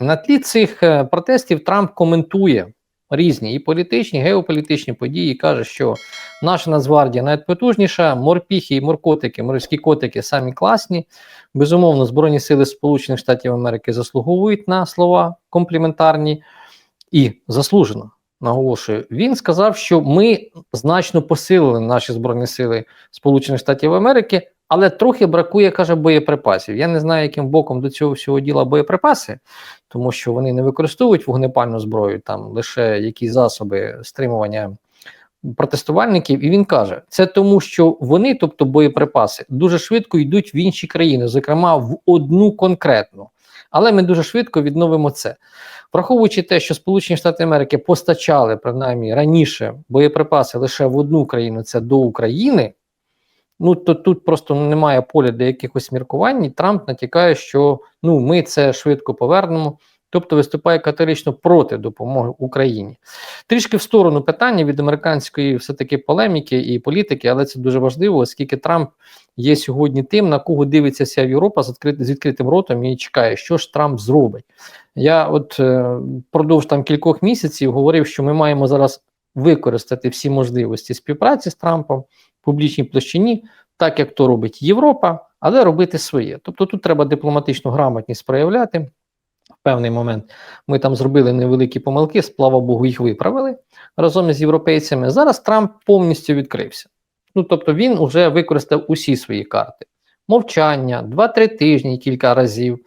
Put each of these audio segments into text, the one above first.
На тлі цих е, протестів Трамп коментує різні і політичні, геополітичні події. каже, що наша Нацгвардія найпотужніша, морпіхи і моркотики, морські котики самі класні. Безумовно, Збройні сили Сполучених Штатів Америки заслуговують на слова компліментарні і заслужено. Наголошую, він сказав, що ми значно посилили наші збройні сили Сполучених Штатів Америки, але трохи бракує, каже, боєприпасів. Я не знаю, яким боком до цього всього діла боєприпаси, тому що вони не використовують вогнепальну зброю, там лише якісь засоби стримування протестувальників. І він каже: це тому, що вони, тобто боєприпаси, дуже швидко йдуть в інші країни, зокрема в одну конкретну. Але ми дуже швидко відновимо це. Враховуючи те, що Сполучені Штати Америки постачали принаймні раніше боєприпаси лише в одну країну, це до України. Ну то тут просто немає поля для якихось міркувань. і Трамп натякає, що ну ми це швидко повернемо, тобто виступає категорично проти допомоги Україні. Трішки в сторону питання від американської все-таки полеміки і політики, але це дуже важливо, оскільки Трамп є сьогодні тим, на кого дивиться вся Європа з, відкрит, з відкритим ротом і чекає, що ж Трамп зробить. Я от е, продовж там кількох місяців говорив, що ми маємо зараз використати всі можливості співпраці з Трампом публічній площині, так як то робить Європа, але робити своє. Тобто тут треба дипломатичну грамотність проявляти. В певний момент ми там зробили невеликі помилки, слава Богу, їх виправили разом із європейцями. Зараз Трамп повністю відкрився. Ну тобто він вже використав усі свої карти. Мовчання, 2-3 тижні, кілька разів.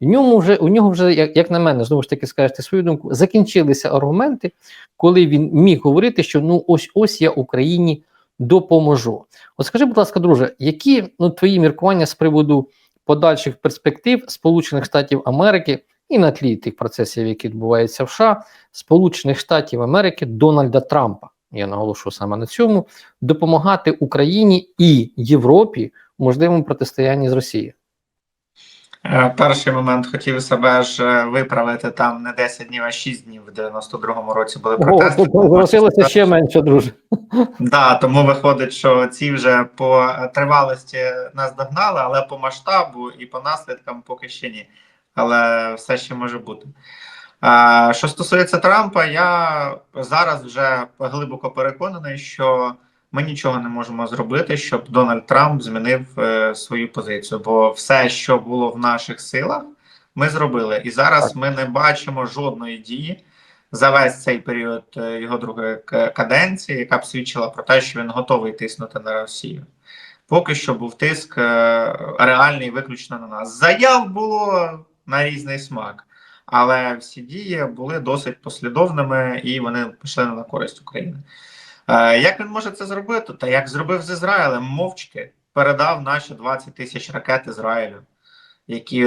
В ньому вже, у нього вже, як, як на мене, знову ж таки скажете свою думку, закінчилися аргументи, коли він міг говорити, що ну ось ось я Україні допоможу. От скажи, будь ласка, друже, які ну, твої міркування з приводу подальших перспектив Сполучених Штатів Америки і на тлі тих процесів, які відбуваються в США, Сполучених Штатів Америки Дональда Трампа? Я наголошу саме на цьому, допомагати Україні і Європі в можливому протистоянні з Росією. Е, Перший момент хотів себе ж е, виправити там не 10 днів, а 6 днів в 92-му році були протести. О, залишилося ще менше, друже. Да, тому виходить, що ці вже по тривалості нас догнали, але по масштабу і по наслідкам поки ще ні. Але все ще може бути. Що стосується Трампа, я зараз вже глибоко переконаний, що ми нічого не можемо зробити, щоб Дональд Трамп змінив е, свою позицію. Бо все, що було в наших силах, ми зробили. І зараз ми не бачимо жодної дії за весь цей період е, його другої каденції, яка б свідчила про те, що він готовий тиснути на Росію. Поки що був тиск е, реальний виключно на нас. Заяв було на різний смак, але всі дії були досить послідовними і вони пішли на користь України. Е, Як він може це зробити? Та як зробив з Ізраїлем, мовчки передав наші 20 тисяч ракет Ізраїлю, які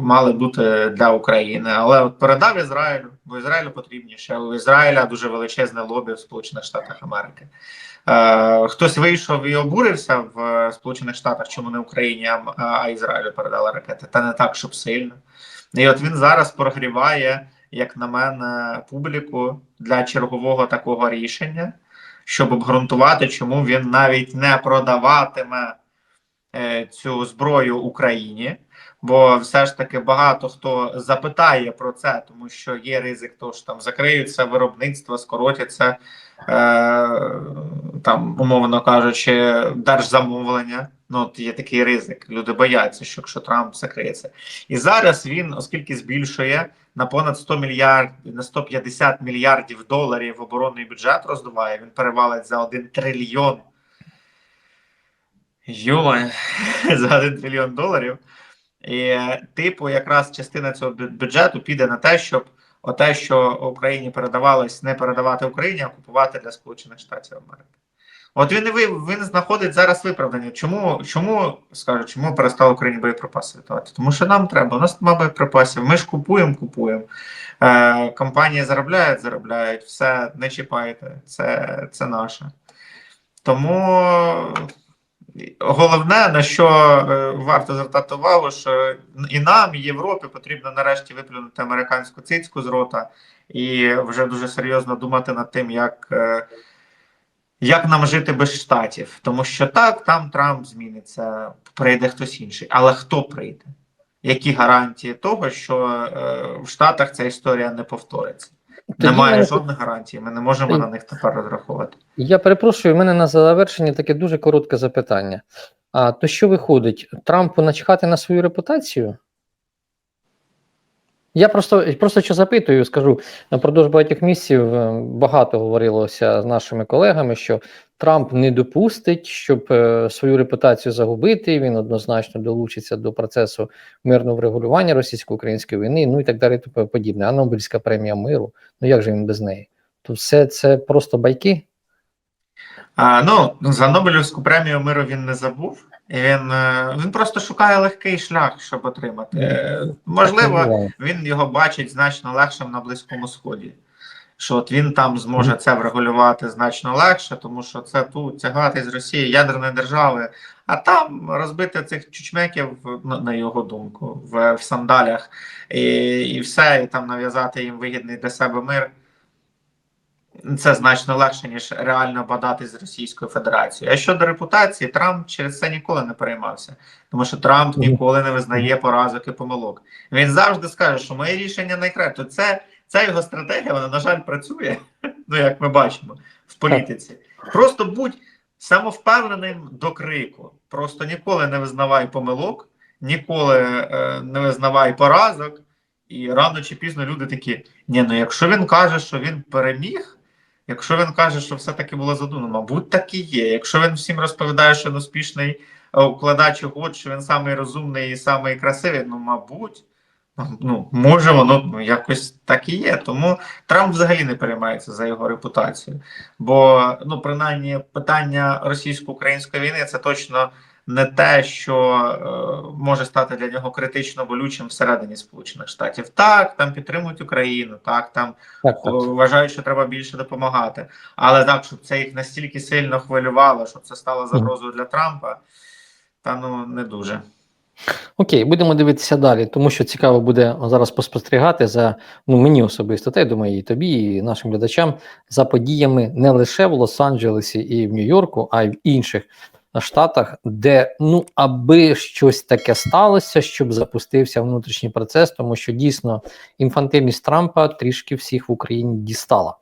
мали бути для України. Але от передав Ізраїлю, бо Ізраїлю потрібніше. У Ізраїля дуже величезне лобі в Сполучених Штатах Америки. Е, Хтось вийшов і обурився в е, Сполучених Штатах, чому не Україні, а, а Ізраїлю передали ракети. Та не так, щоб сильно. І от він зараз прогріває, як на мене, публіку для чергового такого рішення щоб обґрунтувати, чому він навіть не продаватиме е, цю зброю Україні. Бо все ж таки багато хто запитає про це, тому що є ризик, того, що там закриються виробництво, скоротяться е, там, умовно кажучи, держзамовлення. Ну, от є такий ризик. Люди бояться, що якщо Трамп закриється. І зараз він, оскільки збільшує на понад 100 мільярдів, на 150 мільярдів доларів оборонний бюджет роздуває, він перевалить за 1 трильйон. Йома, за 1 трильйон доларів. І, типу, якраз частина цього бюджету піде на те, щоб оте, що Україні передавалось, не передавати Україні, а купувати для Сполучених Штатів Америки. От він ви він знаходить зараз виправдання. Чому чому скажу, чому перестали Україні боєприпаси віддавати? Тому що нам треба. У нас немає боєприпасів. Ми ж купуємо, купуємо. Е, компанії заробляють, заробляють. Все не чіпайте. Це, це наше. Тому головне, на що е, варто звертати увагу, що і нам, і Європі потрібно нарешті виплюнути американську цицьку з рота і вже дуже серйозно думати над тим, як. Як нам жити без штатів? Тому що так, там Трамп зміниться, прийде хтось інший. Але хто прийде? які гарантії того, що е, в Штатах ця історія не повториться? Тоді Немає мене- жодних гарантій. Ми не можемо Тоді- на них тепер розраховувати. Я перепрошую, в мене на завершення таке дуже коротке запитання. А то що виходить? Трампу начхати на свою репутацію? Я просто, просто що запитую, скажу, напродовж багатьох місяців е, багато говорилося з нашими колегами, що Трамп не допустить, щоб е, свою репутацію загубити. Він однозначно долучиться до процесу мирного врегулювання російсько-української війни, ну і так далі, і тому подібне. А Нобелівська премія миру. Ну як же він без неї? То все це просто байки. А, ну, за Нобелівську премію миру він не забув. І Він, е, він просто шукає легкий шлях, щоб отримати. Е, Можливо, він його бачить значно легшим на Близькому Сході. Що от він там зможе це врегулювати значно легше, тому що це тут тягати з Росії ядерної держави, а там розбити цих чучмеків, на його думку, в, в сандалях і, і все, і там нав'язати їм вигідний для себе мир. Це значно легше, ніж реально бадати з Російською Федерацією. А щодо репутації, Трамп через це ніколи не переймався, тому що Трамп ніколи не визнає поразок і помилок. Він завжди скаже, що моє рішення найкраще. Це, це його стратегія, вона, на жаль, працює, ну як ми бачимо в політиці. Просто будь самовпевненим до крику. Просто ніколи не визнавай помилок, ніколи е, не визнавай поразок. І рано чи пізно люди такі: ні, ну якщо він каже, що він переміг. Якщо він каже, що все-таки було задумано, мабуть, так і є. Якщо він всім розповідає, що він успішний е, укладач угод, що він самий розумний і самий красивий, ну, мабуть, ну, може, воно ну, якось так і є. Тому Трамп взагалі не переймається за його репутацію. Бо, ну, принаймні, питання російсько-української війни це точно не те, що е, може стати для нього критично болючим всередині Сполучених Штатів. Так, там підтримують Україну, так, там Так, так. вважають, що треба більше допомагати. Але так, щоб це їх настільки сильно хвилювало, щоб це стало загрозою для Трампа, та ну не дуже. Окей, будемо дивитися далі, тому що цікаво буде зараз поспостерігати за ну мені особисто, та я думаю, і тобі, і нашим глядачам за подіями не лише в Лос-Анджелесі і в Нью-Йорку, а й в інших штатах, де ну аби щось таке сталося, щоб запустився внутрішній процес, тому що дійсно інфантильність Трампа трішки всіх в Україні дістала.